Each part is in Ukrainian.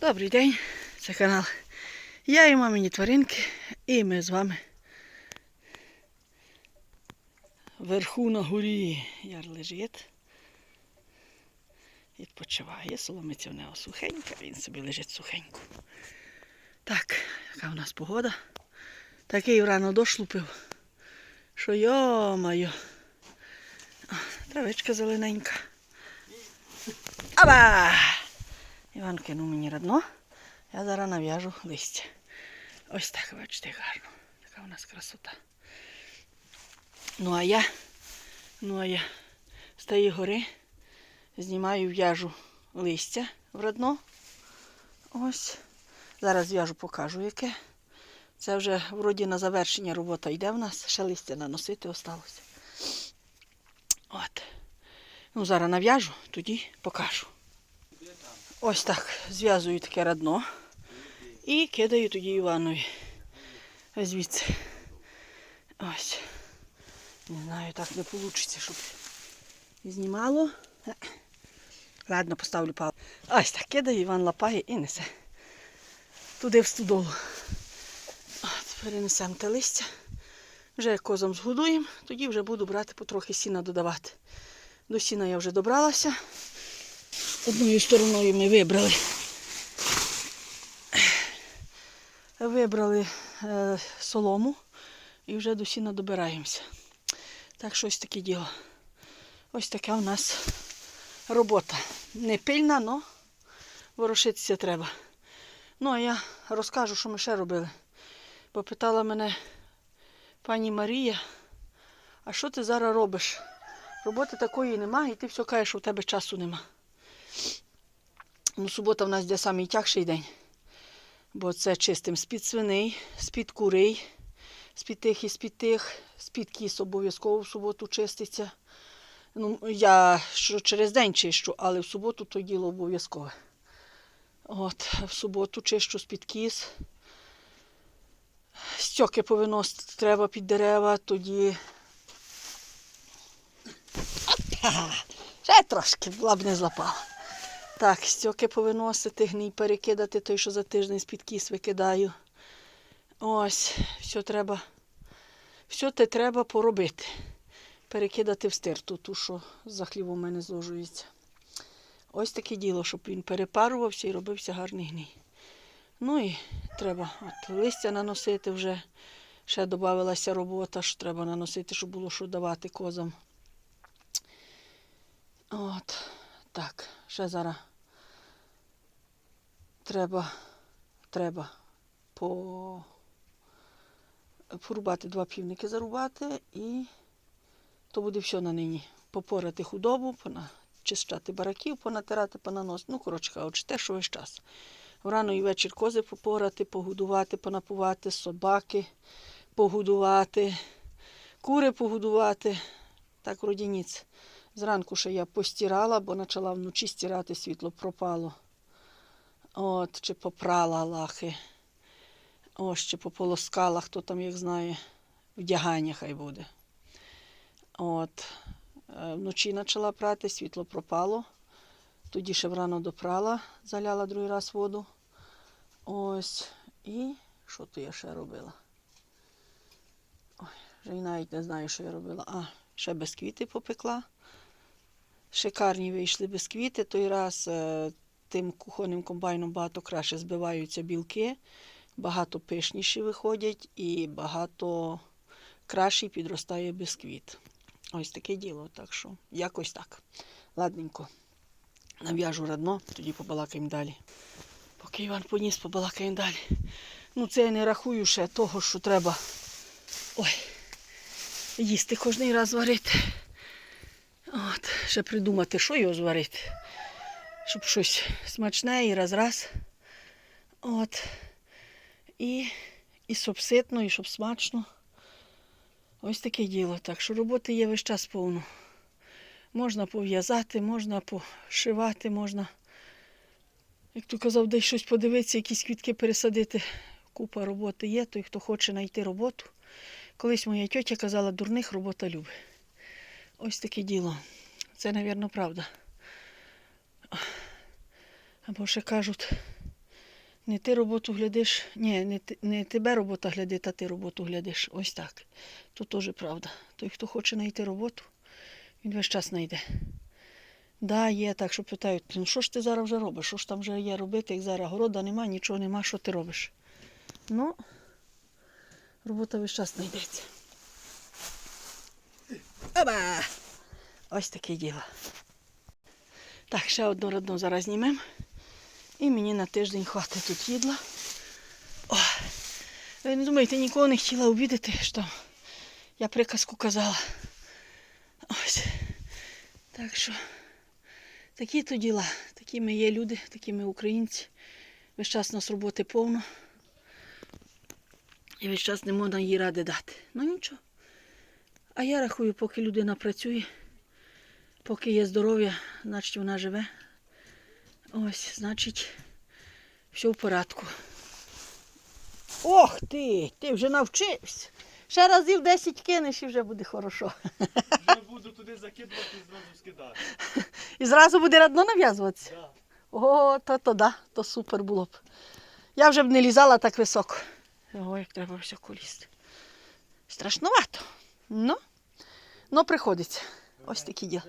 Добрий день, це канал. Я і мамині тваринки, і ми з вами вверху на горі яр лежить. Відпочиває, соломиця в нього сухенька, він собі лежить сухенько. Так, яка в нас погода. Такий рано дощ лупив, що йо-моє. Травичка зелененька. Аба! Іван кинув мені радно. Я зараз нав'яжу листя. Ось так, бачите, гарно. Така у нас красота. Ну а я, ну а я з тієї гори знімаю, в'яжу листя в радно. Ось. Зараз в'яжу, покажу яке. Це вже вроді на завершення робота йде в нас. Ще листя наносити осталося. От. Ну, зараз нав'яжу, тоді покажу. Ось так зв'язую таке радно і кидаю тоді Іванові. Звідси. Ось. Не знаю, так не вийде, щоб знімало. Ладно, поставлю палку. Ось так кидаю, Іван лапає і несе. Туди в студолу. Перенесемо те листя. Вже козом згодуємо, тоді вже буду брати потрохи сіна додавати. До сіна я вже добралася. Одною стороною ми вибрали. Вибрали е, солому і вже до сіна добираємося. Так що ось таке діло. Ось така у нас робота. Не пильна, але ворушитися треба. Ну, а я розкажу, що ми ще робили. Бо питала мене пані Марія, а що ти зараз робиш? Роботи такої немає, і ти все кажеш, що в тебе часу нема. Ну, субота в нас йде самий тягший день. Бо це чистим з-під свиней, з-під курей, з-під тих і з-під тих, з-під кіс обов'язково в суботу чиститься. Ну, я що через день чищу, але в суботу то діло обов'язкове. От, в суботу чищу з-під кіс. Стьоки повиносити треба під дерева, тоді. Ще трошки, була б не злапала. Так, стьоки повиносити, гній перекидати, той, що за тиждень з-під кіс викидаю. Ось, все треба. Все те треба поробити. Перекидати в стирту, ту, що за хлібом у мене зложується. Ось таке діло, щоб він перепарувався і робився гарний гній. Ну і треба от, листя наносити вже. Ще додавалася робота, що треба наносити, щоб було що давати козам. От, так, ще зараз треба, треба по... порубати два півники, зарубати і то буде все на нині. Попорати худобу, чищати бараків, понатирати, понаносити. Ну, коротше кажучи, те, що весь час. Врано і вечір кози попорати, погодувати, понапувати, собаки погодувати, кури погодувати. Так, вроді ніц. Зранку ще я постирала, бо почала вночі стирати, світло пропало. От, чи попрала лахи. Ось, чи пополоскала, хто там як знає, вдягання хай буде. От. Е, Вночі почала прати, світло пропало. Тоді ще врано допрала, заляла другий раз воду. Ось. І що то я ще робила? Ой, вже й навіть не знаю, що я робила. А, ще бісквіти попекла. Шикарні вийшли бісквіти. Той раз е, тим кухонним комбайном багато краще збиваються білки, багато пишніші виходять і багато кращий підростає бісквіт. Ось таке діло. Так що якось так. Ладненько. Нав'яжу радно, тоді побалакаємо далі. Поки Іван поніс, побалакаємо далі. Ну, це я не рахую ще того, що треба ой, їсти кожен раз варити. От, ще придумати, що його зварити. Щоб щось смачне і раз-раз. От. І, і щоб ситно, і щоб смачно. Ось таке діло. Так що роботи є весь час повно. Можна пов'язати, можна пошивати, можна, як то казав, десь щось подивитися, якісь квітки пересадити. Купа роботи є, той, хто хоче знайти роботу. Колись моя тьотя казала, дурних робота любить. Ось таке діло. Це, мабуть, правда. Або ще кажуть, Не ти роботу глядиш, ні, не, не тебе робота глядить, а ти роботу глядиш. Ось так. То теж правда. Той, хто хоче знайти роботу, він весь час знайде. Да, є так, що питають, ну що ж ти зараз вже робиш? Що ж там вже є робити, як зараз города нема, нічого нема, що ти робиш? Ну, робота весь час знайдеться. Оба! Ось таке діло. Так, ще одну родну зараз знімемо. І мені на тиждень хватить тут їдла. О, ви не думайте, нікого не хотіла обідати, що я приказку казала. Ось. Так що такі то діла. Такі ми є люди, такі ми українці. Весь час у нас роботи повно. І весь час не можна їй ради дати. Ну нічого. А я рахую, поки людина працює, поки є здоров'я, значить вона живе. Ось, значить, все в порядку. Ох ти! Ти вже навчився. Ще разів 10 кинеш і вже буде хорошо. Вже буду туди закидувати і зразу скидати. І зразу буде радно нав'язуватися. Да. О, то, то да, то супер було б. Я вже б не лізала так високо. Ого, як треба високо лізти. Страшнувато. Ну, ну приходиться. Ось такі діла.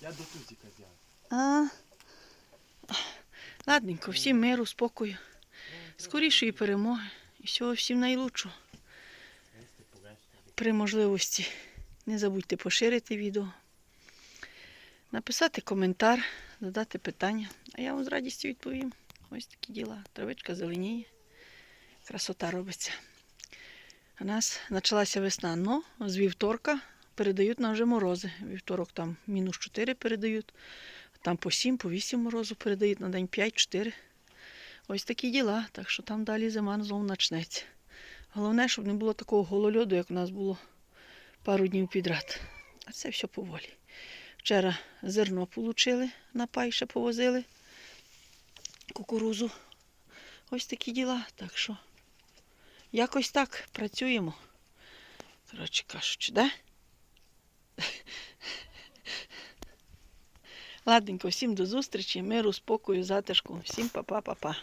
Я до тузіка взяв. А. Ладненько, всім миру, спокою, скорішої перемоги і всього всім найлучшого. При можливості не забудьте поширити відео, написати коментар, задати питання, а я вам з радістю відповім. Ось такі діла. Травичка зеленіє, красота робиться. У нас почалася весна, но з вівторка передають нам вже морози. Вівторок там мінус 4 передають. Там по 7, по 8 морозу передають на день 5-4. Ось такі діла. Так що там далі зима знову почнеться. Головне, щоб не було такого голольоду, як у нас було пару днів підряд. А це все поволі. Вчора зерно получили, на пай ще повозили. Кукурузу. Ось такі діла. Так що якось так працюємо. Коротше кажучи, да? Ладненько, всім до зустрічі, миру, спокою, затишку. Всім па-па-па-па.